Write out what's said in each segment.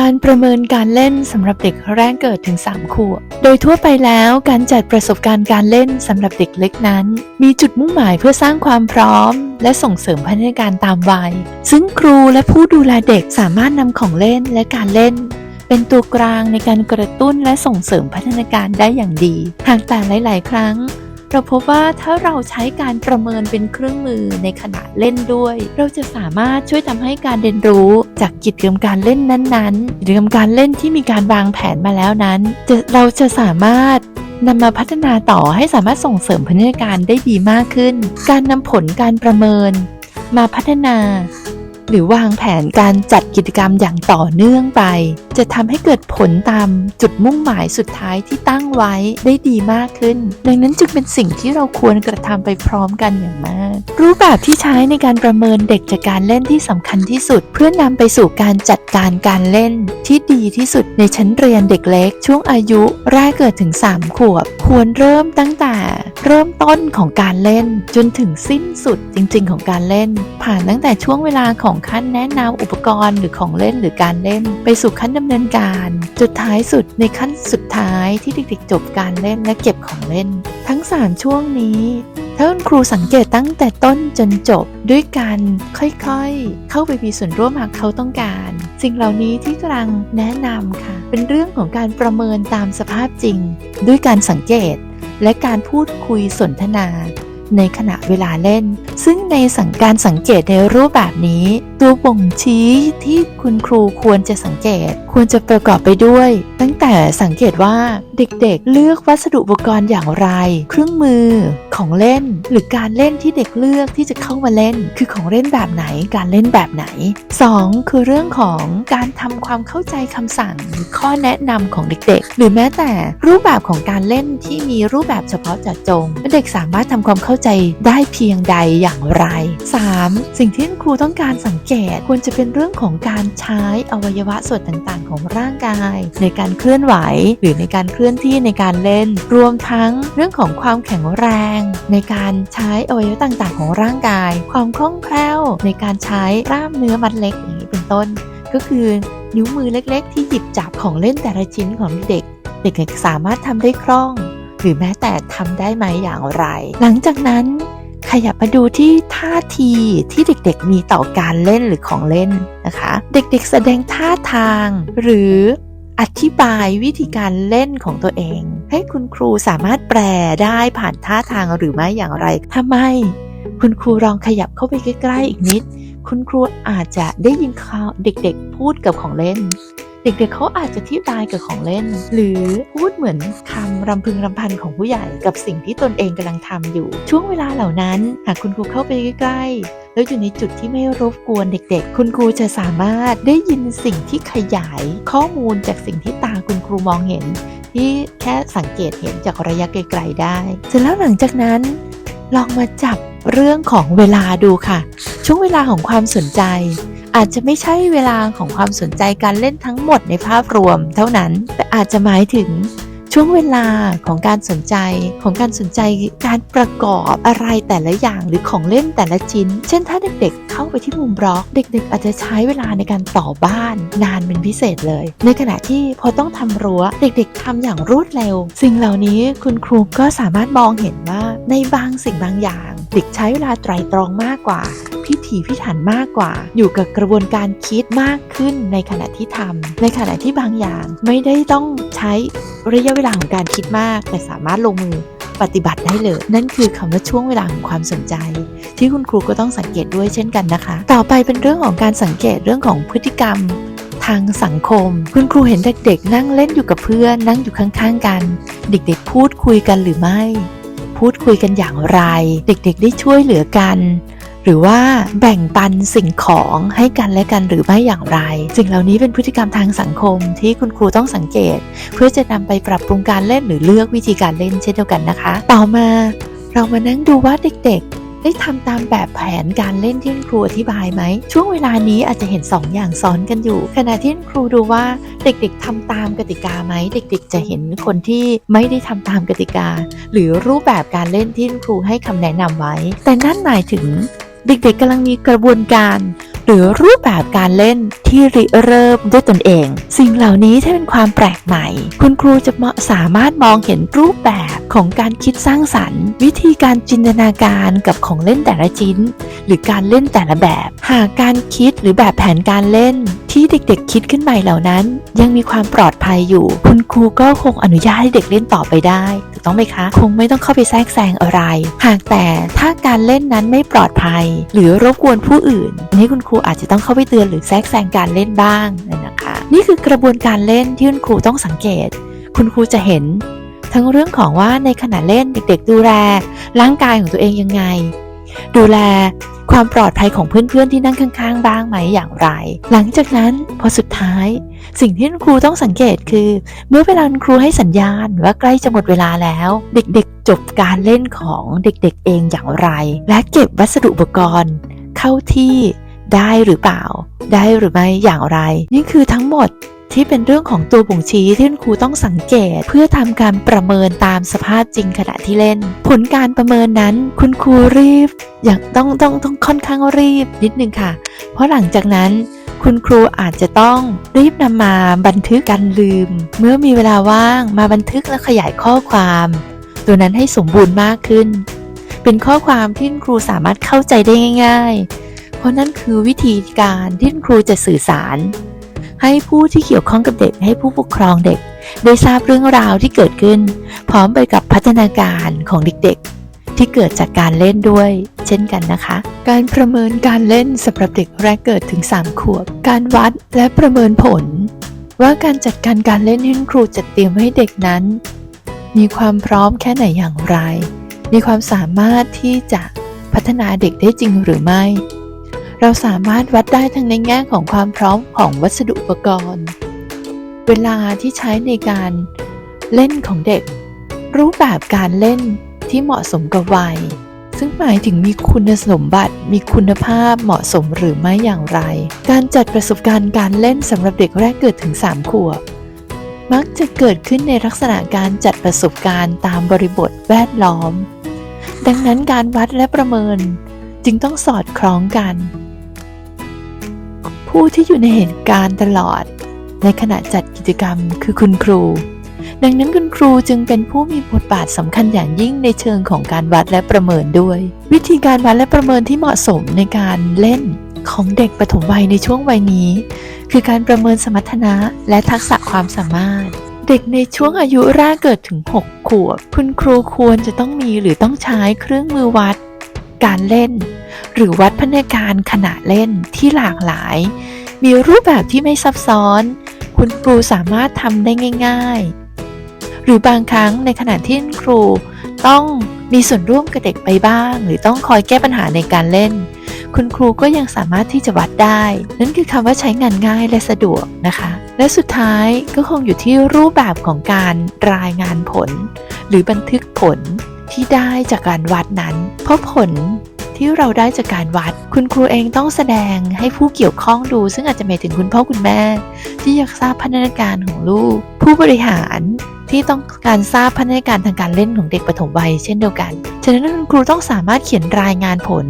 การประเมินการเล่นสำหรับเด็กแรกเกิดถึง 3 ขวบ โดยทั่วไปแล้วการจัดประสบการณ์การเล่นสำหรับเด็กเล็กนั้น มีจุดมุ่งหมายเพื่อสร้างความพร้อม และส่งเสริมพัฒนาการตามวัย ซึ่งครูและผู้ดูแลเด็กสามารถนำของเล่นและการเล่นเป็นตัวกลางในการกระตุ้นและส่งเสริมพัฒนาการได้อย่างดี หากแต่หลาย ๆ ครั้ง เราพบว่าถ้าเราใช้การประเมินเป็นเครื่องมือในขณะเล่นด้วย เราจะสามารถช่วยทำให้การเรียนรู้จากกิจกรรมการเล่นนั้นๆกิจกรรมการเล่นที่มีการวางแผนมาแล้วนั้นเราจะสามารถนำมาพัฒนาต่อให้สามารถส่งเสริมพัฒนาการได้ดีมากขึ้น การนำผลการประเมิน มาพัฒนา หรือวางแผนการจัดกิจกรรมอย่างต่อเนื่องไป จะทำให้เกิดผลตามจุดมุ่งหมายสุดท้ายที่ตั้งไว้ได้ดีมากขึ้น ดังนั้นจึงเป็นสิ่งที่เราควรกระทำไปพร้อมกันอย่างมาก รูปแบบที่ใช้ในการประเมินเด็กจากการเล่นที่สำคัญที่สุด เพื่อนำไปสู่การจัดการการเล่น ที่ดีที่สุดในชั้นเรียนเด็กเล็ก ช่วงอายุแรกเกิดถึง 3 ขวบ ควรเริ่มตั้งแต่เริ่มต้นของการเล่น จนถึงสิ้นสุดจริง ๆ ของการเล่น ผ่านตั้งแต่ช่วงเวลาของขั้นแนะนำอุปกรณ์หรือของเล่นหรือการเล่น ไปสู่ขั้นดำเนินการ จุดท้ายสุดในขั้นสุดท้ายที่เด็กๆจบการเล่นและเก็บของเล่น ทั้ง 3 ช่วงนี้ถ้าคุณครูสังเกตตั้งแต่ต้นจนจบด้วยการค่อยๆ เข้าไปมีส่วนร่วมหากเขาต้องการ สิ่งเหล่านี้ที่กำลังแนะนำค่ะ เป็นเรื่องของการประเมินตามสภาพจริง ด้วยการสังเกต และการพูดคุยสนทนา ในขณะเวลาเล่น ซึ่งในสังการสังเกตในรูปแบบนี้ ตัวบ่งชี้ที่คุณครูควรจะสังเกต ควรจะประกอบไปด้วย ตั้งแต่สังเกตว่าเด็กๆ เลือกวัสดุอุปกรณ์อย่างไร เครื่องมือของเล่น หรือการเล่นที่เด็กเลือกที่จะเข้ามาเล่น คือของเล่นแบบไหนการเล่นแบบไหน 2. คือเรื่องของการทำความเข้าใจคำสั่งหรือข้อแนะนำของเด็กๆ หรือแม้แต่รูปแบบของการเล่นที่มีรูปแบบเฉพาะเจาะจงเด็กสามารถทำความเข้าใจได้เพียงใดอย่างไร 3. สิ่งที่คุณครูต้องการสังเกตควรจะเป็นเรื่องของการใช้อวัยวะส่วนต่างๆ ของร่างกาย ในการเคลื่อนไหว หรือในการเคลื่อนที่ในการเล่น รวมทั้งเรื่องของความแข็งแรง ในการใช้อวัยวะต่างๆ ของร่างกาย ความคล่องแคล่ว ในการใช้กล้ามเนื้อมัดเล็กอย่างนี้เป็นต้น ก็คือนิ้วมือเล็ก ๆ ที่หยิบจับของเล่นแต่ละชิ้นของเด็ก เด็กๆสามารถทำได้คล่อง หรือแม้แต่ทำได้ไหมอย่างไร หลังจากนั้นขยับมาดูที่ท่าทีที่เด็กๆมีต่อการเล่นหรือของเล่นนะคะ เด็กๆแสดงท่าทาง หรืออธิบายวิธีการเล่นของตัวเอง ให้คุณครูสามารถแปลได้ผ่านท่าทางหรือไม่อย่างไรถ้าไม่คุณครูลองขยับเข้าไปใกล้ๆอีกนิด คุณครูอาจจะได้ยินเขาเด็กๆพูดกับของเล่น เด็กๆเขาอาจจะที่บายกับของเล่น หรือพูดเหมือนคำรำพึงรำพันของผู้ใหญ่กับสิ่งที่ตนเองกำลังทำอยู่ ช่วงเวลาเหล่านั้น หากคุณครูเข้าไปใกล้ๆแล้วอยู่ในจุดที่ไม่รบกวนเด็กๆ คุณครูจะสามารถได้ยินสิ่งที่ขยายข้อมูลจากสิ่งที่ตาคุณครูมองเห็น ที่แค่สังเกตเห็นจากระยะไกลๆได้ เสร็จแล้วหลังจากนั้นลองมาจับเรื่องของเวลาดูค่ะ ช่วงเวลาของความสนใจ อาจจะไม่ใช่เวลาของความสนใจการเล่นทั้งหมดในภาพรวม เท่านั้น แต่อาจจะหมายถึงช่วงเวลาของการสนใจของการสนใจการประกอบอะไรแต่ละอย่างหรือของเล่นแต่ละชิ้น เช่นถ้าเด็กๆ เข้าไปที่มุมบล็อก เด็กๆ อาจจะใช้เวลาในการต่อบ้าน นานเป็นพิเศษเลย ในขณะที่พอต้องทำรั้วเด็กๆทำอย่างรวดเร็ว สิ่งเหล่านี้คุณครูก็สามารถมองเห็นว่าในบางสิ่งบางอย่าง เด็กใช้เวลาไตรตรองมากกว่าพิถีพิถันมากกว่า อยู่กับกระบวนการคิดมากขึ้นในขณะที่ทำในขณะที่บางอย่างไม่ได้ต้องใช้ระยะเวลาของการคิดมาก แต่สามารถลงมือ ปฏิบัติได้เลย นั่นคือคำว่าช่วงเวลาของความสนใจ ที่คุณครูก็ต้องสังเกตด้วยเช่นกันนะคะ ต่อไปเป็นเรื่องของการสังเกตเรื่องของพฤติกรรมทางสังคม คุณครูเห็นเด็กๆ นั่งเล่นอยู่กับเพื่อนนั่งอยู่ข้างๆกัน เด็กๆ พูดคุยกันหรือไม่ พูดคุยกันอย่างไร เด็กๆ ได้ช่วยเหลือกัน หรือว่าแบ่งปันสิ่งของให้กันและกันหรือไม่อย่างไรสิ่งเหล่านี้เป็นพฤติกรรมทางสังคมที่คุณครูต้องสังเกต เพื่อจะนำไปปรับปรุงการเล่นหรือเลือกวิธีการเล่นเช่นเดียวกันนะคะ ต่อมาเรามานั่งดูว่าเด็กๆ ได้ทำตามแบบแผนการเล่นที่คุณครูอธิบายไหม ช่วงเวลานี้อาจจะเห็น 2ออย่างซ้อนกันอยู่ ขณะที่คุณครูดูว่าเด็กๆทำตามกติกาไหม เด็กๆ จะเห็นคนที่ไม่ได้ทำตามกติกา หรือรูปแบบการเล่นที่คุณครูให้คำแนะนำไว้ แต่นั่นหมายถึง เด็กๆกำลังมีกระบวนการ หรือรูปแบบการเล่นที่ริเริ่มด้วยตนเอง สิ่งเหล่านี้ถ้าเป็นความแปลกใหม่ คุณครูจะเหมาะสามารถมองเห็นรูปแบบของการคิดสร้างสรรค์ วิธีการจินตนาการกับของเล่นแต่ละชิ้น หรือการเล่นแต่ละแบบ หากการคิดหรือแบบแผนการเล่นที่เด็กๆคิดขึ้นใหม่เหล่านั้น ยังมีความปลอดภัยอยู่ คุณครูก็คงอนุญาตให้เด็กเล่นต่อไปได้ถูกต้องไหมคะ คงไม่ต้องเข้าไปแทรกแซงอะไร หากแต่ถ้าการเล่นนั้นไม่ปลอดภัย หรือรบกวนผู้อื่นอันนี้คุณครูอาจจะต้องเข้าไปเตือนหรือแทรกแซงการเล่นบ้างนะคะ นี่คือกระบวนการเล่นที่คุณครูต้องสังเกต คุณครูจะเห็น ทั้งเรื่องของว่าในขณะเล่นเด็ก ๆ ดูแลร่างกายของตัวเองยังไง ดูแลความปลอดภัยของเพื่อนๆที่นั่งข้าง ๆ บ้างไหมอย่างไร หลังจากนั้นพอสุดท้าย สิ่งที่ครูต้องสังเกตคือ เมื่อเวลาคุณครูให้สัญญาณว่าใกล้จะหมดเวลาแล้ว เด็กๆ จบการเล่นของเด็กๆ เองอย่างไร และเก็บวัสดุอุปกรณ์ เข้าที่ได้หรือเปล่า ได้หรือไม่อย่างไร นี่คือทั้งหมด ที่เป็นเรื่องของตัวบ่งชี้ที่คุณครูต้องสังเกต เพื่อทำการประเมินตามสภาพจริงขณะที่เล่น ผลการประเมินนั้นคุณครูรีบ อยากต้องต้องต้องค่อนข้างรีบนิดนึงค่ะ เพราะหลังจากนั้นคุณครูอาจจะต้องรีบนำมาบันทึกการลืม เมื่อมีเวลาว่างมาบันทึกและขยายข้อความ ตัวนั้นให้สมบูรณ์มากขึ้น เป็นข้อความที่คุณครูสามารถเข้าใจได้ง่าย ๆ เพราะนั่นคือวิธีการที่คุณครูจะสื่อสาร ให้ผู้ที่เกี่ยวข้องกับเด็กให้ผู้ปกครองเด็ก ได้ทราบเรื่องราวที่เกิดขึ้น พร้อมไปกับพัฒนาการของเด็กๆ ที่เกิดจากการเล่นด้วย เช่นกันนะคะ การประเมินการเล่นสำหรับเด็กแรกเกิดถึง 3 ขวบ การวัดและประเมินผล ว่าการจัดการการเล่นที่คุณครูจัดเตรียมให้เด็กนั้น มีความพร้อมแค่ไหนอย่างไร มีความสามารถที่จะพัฒนาเด็กได้จริงหรือไม่ เราสามารถวัดได้ทั้งในแง่ของความพร้อมของวัสดุอุปกรณ์ เวลาที่ใช้ในการเล่นของเด็ก รูปแบบการเล่นที่เหมาะสมกับวัย ซึ่งหมายถึงมีคุณสมบัติ มีคุณภาพเหมาะสมหรือไม่อย่างไร การจัดประสบการณ์การเล่นสำหรับเด็กแรกเกิดถึง 3 ขวบ มักจะเกิดขึ้นในลักษณะการจัดประสบการณ์ตามบริบทแวดล้อม ดังนั้นการวัดและประเมินจึงต้องสอดคล้องกัน ผู้ที่อยู่ในเหตุการณ์ตลอด ในขณะจัดกิจกรรมคือคุณครู ดังนั้นคุณครูจึงเป็นผู้มีบทบาทสำคัญอย่างยิ่งในเชิงของการวัดและประเมินด้วย วิธีการวัดและประเมินที่เหมาะสมในการเล่นของเด็กปฐมวัยในช่วงวัยนี้ คือการประเมินสมรรถนะและทักษะความสามารถ เด็กในช่วงอายุแรกเกิดถึง 6 ขวบ คุณครูควรจะต้องมีหรือต้องใช้เครื่องมือวัด การเล่น หรือวัดพัฒนาการขณะเล่นที่หลากหลาย มีรูปแบบที่ไม่ซับซ้อน คุณครูสามารถทำได้ง่าย ๆ หรือบางครั้งในขณะที่คุณครูต้องมีส่วนร่วมกับเด็กไปบ้าง หรือต้องคอยแก้ปัญหาในการเล่น คุณครูก็ยังสามารถที่จะวัดได้ นั่นคือคำว่าใช้งานง่ายและสะดวกนะคะ และสุดท้ายก็คงอยู่ที่รูปแบบของการรายงานผล หรือบันทึกผล ที่ได้จากการวัดนั้น เพราะผลที่เราได้จากการวัด คุณครูเองต้องแสดงให้ผู้เกี่ยวข้องดู ซึ่งอาจจะหมายถึงคุณพ่อคุณแม่ ที่อยากทราบพัฒนาการของลูก ผู้บริหารที่ต้องการทราบพัฒนาการทางการเล่นของเด็กปฐมวัยเช่นเดียวกัน ฉะนั้นคุณครูต้องสามารถเขียนรายงานผล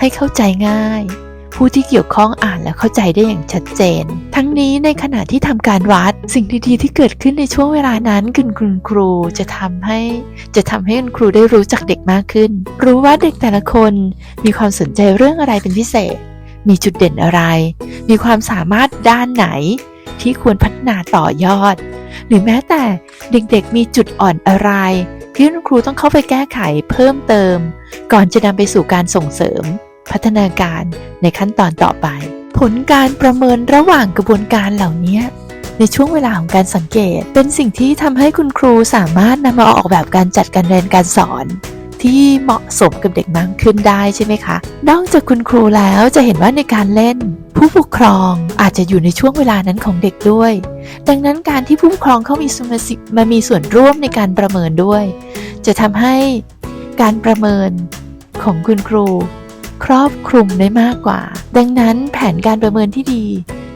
ให้เข้าใจง่าย ผู้ที่เกี่ยวข้องอ่านและเข้าใจได้อย่างชัดเจน ทั้งนี้ในขณะที่ทำการวัด สิ่งดีๆที่เกิดขึ้นในช่วงเวลานั้นคุณคุณครูจะทำให้จะทำให้คุณครูได้รู้จักเด็กมากขึ้น รู้ว่าเด็กแต่ละคนมีความสนใจเรื่องอะไรเป็นพิเศษ มีจุดเด่นอะไร มีความสามารถด้านไหน ที่ควรพัฒนาต่อยอด หรือแม้แต่เด็กๆมีจุดอ่อนอะไรที่คุณครูต้องเข้าไปแก้ไขเพิ่มเติม ก่อนจะนำไปสู่การส่งเสริม พัฒนาการในขั้นตอนต่อไป ผลการประเมินระหว่างกระบวนการเหล่านี้ในช่วงเวลาของการสังเกต เป็นสิ่งที่ทำให้คุณครูสามารถนำมาออกแบบการจัดการเรียนการสอน ที่เหมาะสมกับเด็กมากขึ้นได้ใช่ไหมคะ นอกจากคุณครูแล้วจะเห็นว่าในการเล่น ผู้ปกครองอาจจะอยู่ในช่วงเวลานั้นของเด็กด้วย ดังนั้นการที่ผู้ปกครองเขามีส่วนมามีส่วนร่วมในการประเมินด้วย จะทำให้การประเมินของคุณครู ครอบคลุมได้มากกว่า ดังนั้นแผนการประเมินที่ดี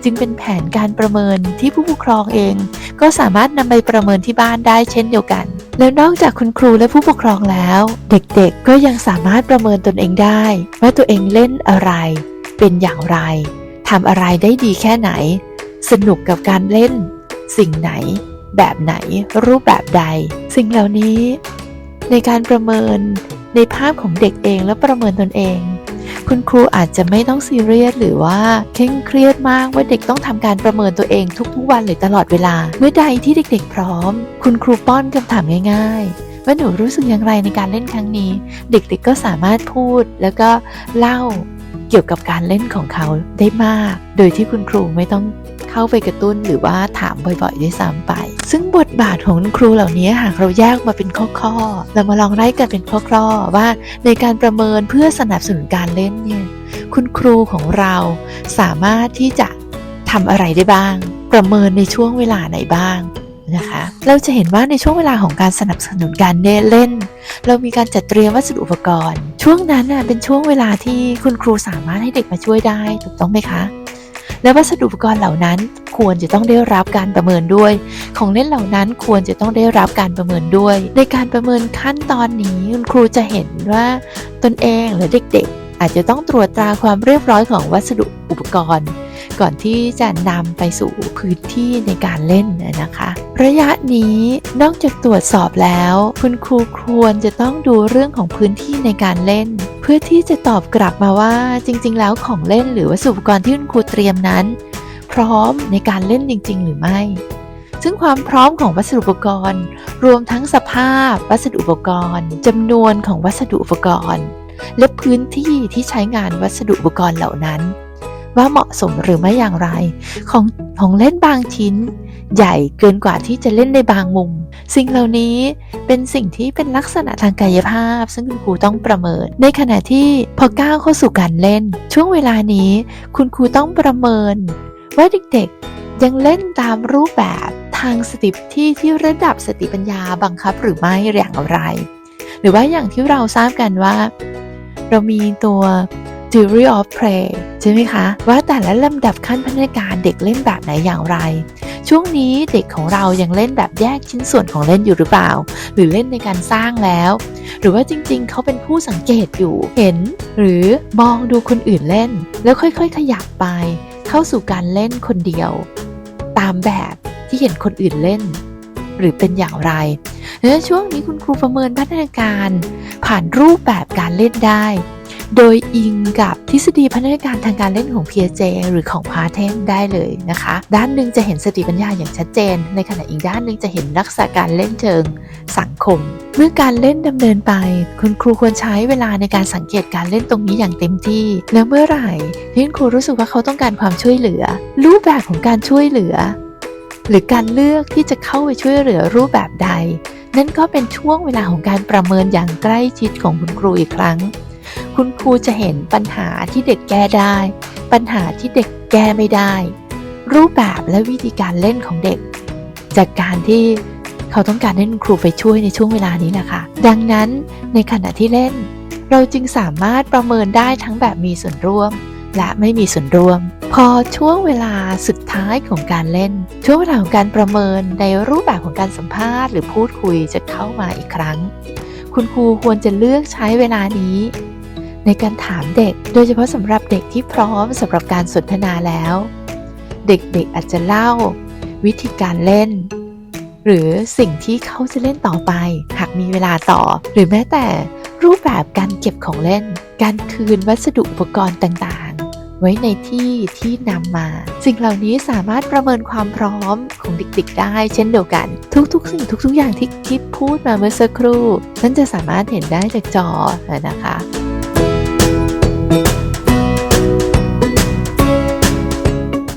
จึงเป็นแผนการประเมินที่ผู้ปกครองเอง ก็สามารถนำไปประเมินที่บ้านได้เช่นเดียวกัน แล้วนอกจากคุณครูและผู้ปกครองแล้ว เด็กๆก็ยังสามารถประเมินตนเองได้ ว่าตัวเองเล่นอะไร เป็นอย่างไรทำอะไรได้ดีแค่ไหน สนุกกับการเล่น สิ่งไหน แบบไหน รูปแบบใด สิ่งเหล่านี้ ในการประเมินในภาพของเด็กเองและประเมินตนเอง คุณครูอาจจะไม่ต้องซีเรียสหรือว่าเคร่งเครียดมากว่าเด็กต้องทำการประเมินตัวเองทุกๆวันหรือตลอดเวลา เมื่อใดที่เด็กๆพร้อม คุณครูป้อนคำถามง่าย ๆว่าหนูรู้สึกอย่างไรในการเล่นครั้งนี้ เด็กๆก็สามารถพูดแล้วก็เล่าเกี่ยวกับการเล่นของเขาได้มาก โดยที่คุณครูไม่ต้อง เข้าไปกระตุ้นหรือว่าถามบ่อยๆด้วยซ้ำไป ซึ่งบทบาทของคุณครูเหล่านี้หากเราแยกมาเป็นข้อๆ เรามาลองไล่กันเป็นข้อๆว่าในการประเมินเพื่อสนับสนุนการเล่นเนี่ยคุณครูของเราสามารถที่จะทำอะไรได้บ้าง ประเมินในช่วงเวลาไหนบ้างนะคะเราจะเห็นว่าในช่วงเวลาของการสนับสนุนการเล่น เรามีการจัดเตรียมวัสดุอุปกรณ์ ช่วงนั้นน่ะเป็นช่วงเวลาที่คุณครูสามารถให้เด็กมาช่วยได้ถูกต้องไหมคะ และวัสดุอุปกรณ์เหล่านั้นควรจะต้องได้รับการประเมินด้วย ของเล่นเหล่านั้นควรจะต้องได้รับการประเมินด้วย ในการประเมินขั้นตอนนี้คุณครูจะเห็นว่าตนเองหรือเด็กๆ อาจจะต้องตรวจตราความเรียบร้อยของวัสดุอุปกรณ์ ก่อนที่จะนำไปสู่พื้นที่ในการเล่นนะคะ ระยะนี้นอกจากตรวจสอบแล้ว คุณครูควรจะต้องดูเรื่องของพื้นที่ในการเล่น เพื่อที่จะตอบกลับมาว่าจริง ๆ แล้วของเล่นหรือวัสดุอุปกรณ์ที่คุณครูเตรียมนั้น พร้อมในการเล่นจริง ๆ หรือไม่ซึ่งความพร้อมของวัสดุอุปกรณ์ รวมทั้งสภาพ วัสดุอุปกรณ์จำนวนของวัสดุอุปกรณ์ และพื้นที่ที่ใช้งานวัสดุอุปกรณ์เหล่านั้น ว่าเหมาะสมหรือไม่อย่างไร ของของเล่นบางชิ้น ใหญ่เกินกว่าที่จะเล่นในบางมุม สิ่งเหล่านี้เป็นสิ่งที่เป็นลักษณะทางกายภาพ ซึ่งคุณครูต้องประเมิน ในขณะที่พอก้าวเข้าสู่การเล่น ช่วงเวลานี้ คุณครูต้องประเมิน ว่าเด็กๆยังเล่นตามรูปแบบทางสติที่ที่ระดับสติปัญญาบังคับหรือไม่อย่างไร หรือว่าอย่างที่เราทราบกันว่า เรามีตัว theory of play ใช่ไหมคะ ว่าแต่ละลำดับขั้นพัฒนาการเด็กเล่นแบบไหนอย่างไร ช่วงนี้เด็กของเรายังเล่นแบบแยกชิ้นส่วนของเล่นอยู่หรือเปล่า หรือเล่นในการสร้างแล้ว หรือว่าจริงๆ เขาเป็นผู้สังเกตอยู่เห็น หรือมองดูคนอื่นเล่น แล้วค่อยๆ ขยับไป เข้าสู่การเล่นคนเดียว ตามแบบที่เห็นคนอื่นเล่น หรือเป็นอย่างไรและช่วงนี้คุณครูประเมินพัฒนาการ ผ่านรูปแบบการเล่นได้ โดยอิงกับทฤษฎีพัฒนาการทางการเล่นของ Piaget หรือของพาเทนได้เลยนะคะ ด้านหนึ่งจะเห็นสติปัญญาอย่างชัดเจน ในขณะอีกด้านหนึ่งจะเห็นลักษณะการเล่นเชิงสังคม เมื่อการเล่นดำเนินไป คุณครูควรใช้เวลาในการสังเกตการเล่นตรงนี้อย่างเต็มที่ แล้วเมื่อไหร่ที่คุณครูรู้สึกว่าเขาต้องการความช่วยเหลือ รูปแบบของการช่วยเหลือ หรือการเลือกที่จะเข้าไปช่วยเหลือรูปแบบใด นั่นก็เป็นช่วงเวลาของการประเมินอย่างใกล้ชิดของคุณครูอีกครั้ง คุณครูจะเห็นปัญหาที่เด็กแก้ได้ ปัญหาที่เด็กแก้ไม่ได้ รูปแบบและวิธีการเล่นของเด็ก จากการที่เขาต้องการให้คุณครูไปช่วยในช่วงเวลานี้นะคะดังนั้นในขณะที่เล่น เราจึงสามารถประเมินได้ทั้งแบบมีส่วนร่วม และไม่มีส่วนร่วม พอช่วงเวลาสุดท้ายของการเล่น ช่วงเวลาของการประเมินในรูปแบบของการสัมภาษณ์ หรือพูดคุยจะเข้ามาอีกครั้ง คุณครูควรจะเลือกใช้เวลานี้ ในการถามเด็ก โดยเฉพาะสำหรับเด็กที่พร้อมสำหรับการสนทนาแล้ว เด็กๆอาจจะเล่า วิธีการเล่น หรือสิ่งที่เขาจะเล่นต่อไป หากมีเวลาต่อ หรือแม้แต่รูปแบบการเก็บของเล่น การคืนวัสดุอุปกรณ์ต่างๆ ไว้ในที่ที่นำมา สิ่งเหล่านี้สามารถประเมินความพร้อมของเด็กๆ ได้ เช่นเดียวกัน ทุกๆ สิ่งทุกๆ อย่างที่คิดพูดมาเมื่อสักครู่นั่นจะสามารถเห็นได้จากจอนะคะ